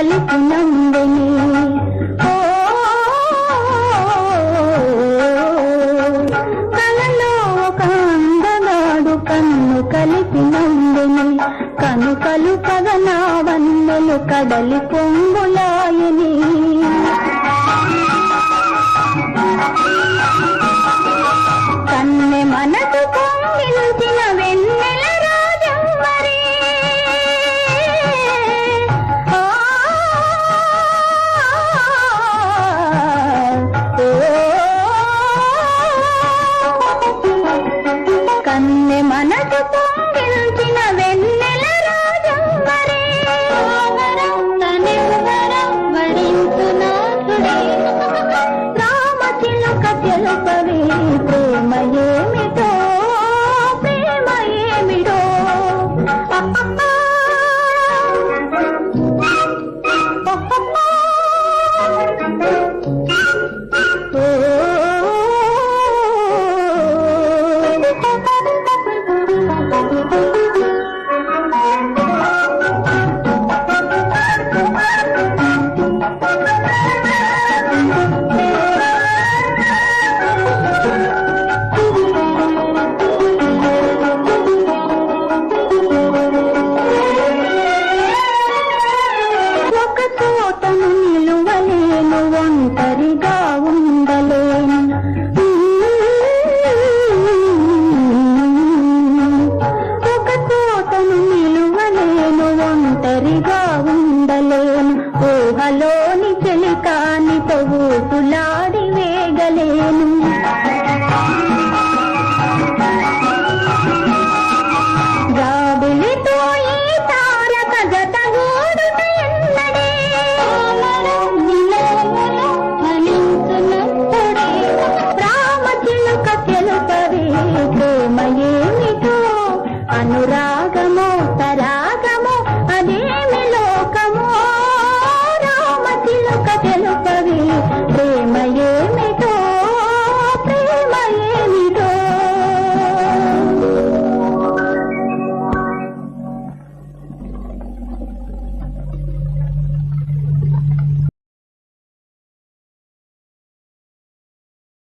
పలుకు నందని కలలో ఒక అందగాడు కన్ను కలిపి నందని కను కలుపగ నా వన్నెలు కడలి పొంగులాయని. చిలుక తెలుపవి ప్రేమ ఏమిటో ప్రేమ ఏమిటో ఒక చోటను నిలువలేను ఒంటరిగా ఉండలేను. ఒక చోటను నిలువలేను ఒంటరిగా ఉండలేను. ఊహలోని చెలికాని ఊసులాడి వేగలేను. అనురాగమో తరాగమో అదేమి లోకమో? రామతిలక